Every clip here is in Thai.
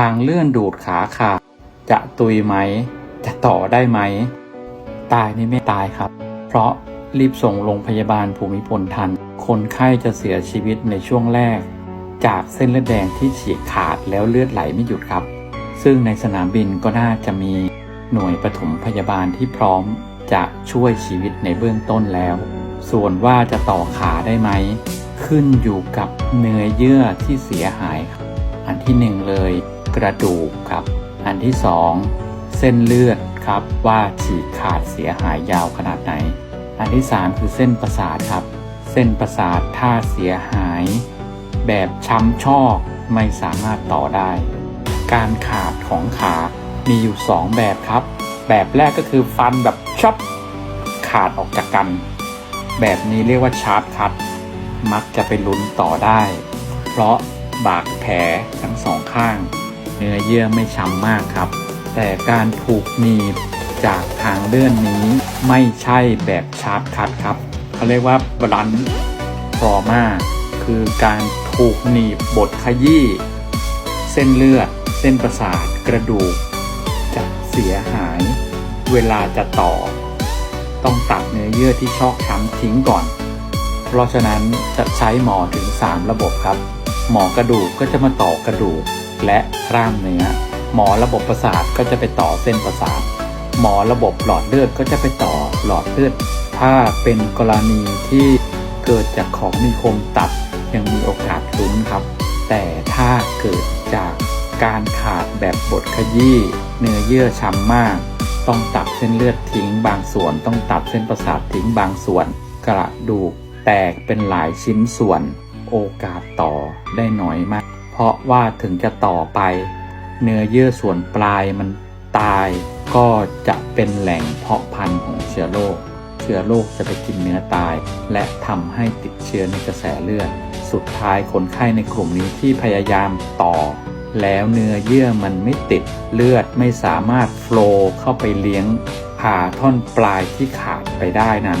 ทางเลื่อนดูดขาขาดจะตุยไหม จะต่อได้ไหม ตายนี่ไม่ตายครับ เพราะรีบส่งโรงพยาบาลภูมิพลทัน คนไข้จะเสียชีวิตในช่วงแรก จากเส้นเลือดแดงที่ฉีกขาดแล้วเลือดไหลไม่หยุดครับ ซึ่งในสนามบินก็น่าจะมีหน่วยปฐมพยาบาลที่พร้อมจะช่วยชีวิตในเบื้องต้นแล้ว ส่วนว่าจะต่อขาได้ไหม ขึ้นอยู่กับเนื้อเยื่อที่เสียหายครับอันที่หนึ่งเลย กระดูกครับ อันที่สองเส้นเลือดครับว่าฉีกขาดเสียหายยาวขนาดไหน อันที่สามคือเส้นประสาทครับ เส้นประสาทถ้าเสียหาย แบบช้ำชอกไม่สามารถต่อได้ การขาดของขามีอยู่ 2 แบบครับ แบบแรกก็คือฟันแบบช็อปขาดออกจากกัน แบบนี้เรียกว่าชาร์ปคัตมักจะไปลุ้นต่อได้ เพราะบาดแผลทั้งสองข้าง เนื้อเยื่อไม่ช้ำมากครับ แต่การถูกหนีบจากทางเลื่อนนี้ไม่ใช่แบบชาร์ปคัตครับเขาเรียกว่าบลันทรอมาคือการถูกหนีบบดขยี้เส้นเลือด เส้นประสาทกระดูก จะเสียหาย เวลาจะต่อ ต้องตัดเนื้อเยื่อที่ชอกช้ำทิ้งก่อน เพราะฉะนั้นจะใช้หมอถึง 3 ระบบครับ หมอกระดูกก็จะมาต่อกระดูก และกล้ามเนื้อ หมอระบบประสาทก็จะไปต่อเส้นประสาท หมอระบบหลอดเลือดก็จะไปต่อหลอดเลือด ถ้าเป็นกรณีที่เกิดจากของมีคมตัดยังมีโอกาสลุ้นครับ แต่ถ้าเกิดจากการขาดแบบบดขยี้เนื้อเยื่อช้ำมาก ต้องตัดเส้นเลือดทิ้งบางส่วน ต้องตัดเส้นประสาททิ้งบางส่วน กระดูกแตกเป็นหลายชิ้นส่วน โอกาสต่อได้น้อยมาก เพราะว่าถึงจะต่อไป เนื้อเยื่อส่วนปลายมันตายก็จะเป็นแหล่งเพาะพันธุ์ของเชื้อโรค เชื้อโรคจะไปกินเนื้อตาย และทำให้ติดเชื้อในกระแสเลือด สุดท้ายคนไข้ในกลุ่มนี้ที่พยายามต่อ แล้วเนื้อเยื่อมันไม่ติดเลือดไม่สามารถโฟลว์เข้าไปเลี้ยงผ่าท่อนปลายที่ขาดไปได้นั้น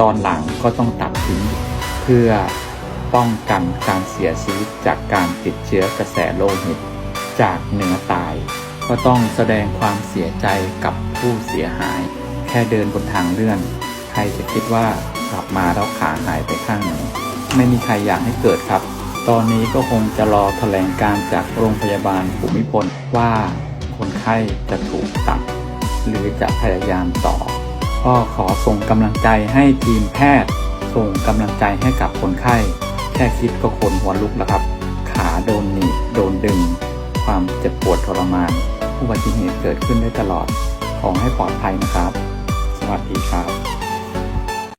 ตอนหลังก็ต้องตัดทิ้งเพื่อ ป้องกันการเสียชีวิตจากการติดเชื้อกระแสโลหิต จากเนื้อตาย ก็ต้องแสดงความเสียใจกับผู้เสียหาย แค่เดินบนทางเลื่อน ใครจะคิดว่ากลับมาแล้วขาหายไปข้างหนึ่งไม่มีใครอยากให้เกิดครับ ตอนนี้ก็คงจะรอแถลงการจากโรงพยาบาลภูมิพลว่าคนไข้จะถูกตัดหรือจะพยายามต่อ ก็ขอส่งกำลังใจให้ทีมแพทย์ ส่งกำลังใจให้กับคนไข้ แค่คิดก็ขนหัวลุกแล้วครับ ขาโดนหนีโดนดึง ความเจ็บปวดทรมานอุบัติเหตุเกิดขึ้นได้ตลอด ขอให้ปลอดภัยนะครับ สวัสดีครับ